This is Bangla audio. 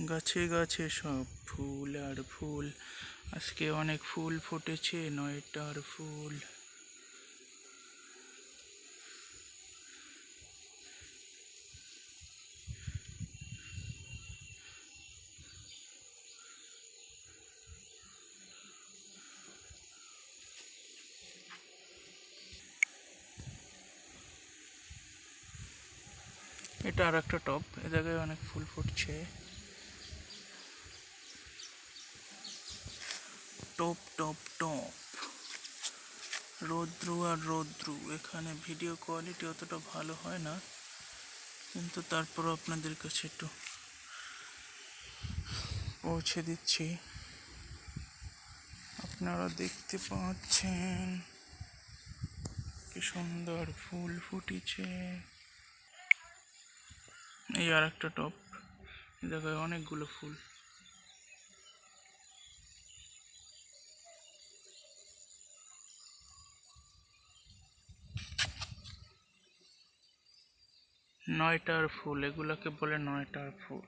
গাছে গাছে সব ফুল আর ফুল। আজকে অনেক ফুল ফুটেছে, নয়টার ফুল। এটা আর একটা টপ এ জায়গায় অনেক ফুল ফুটছে। টপ টপ টপ। রৌদ্রু আর রৌদ্রু, এখানে ভিডিও কোয়ালিটি অতটা ভালো হয় না, কিন্তু তারপরও আপনাদের কাছে একটু পৌঁছে দিচ্ছি। আপনারা দেখতে পাচ্ছেন কি সুন্দর ফুল ফুটেছে। এই আর একটা টপ জায়গায় অনেকগুলো ফুল। নয়টার ফুল এগুলাকে বলে নয়টার ফুল।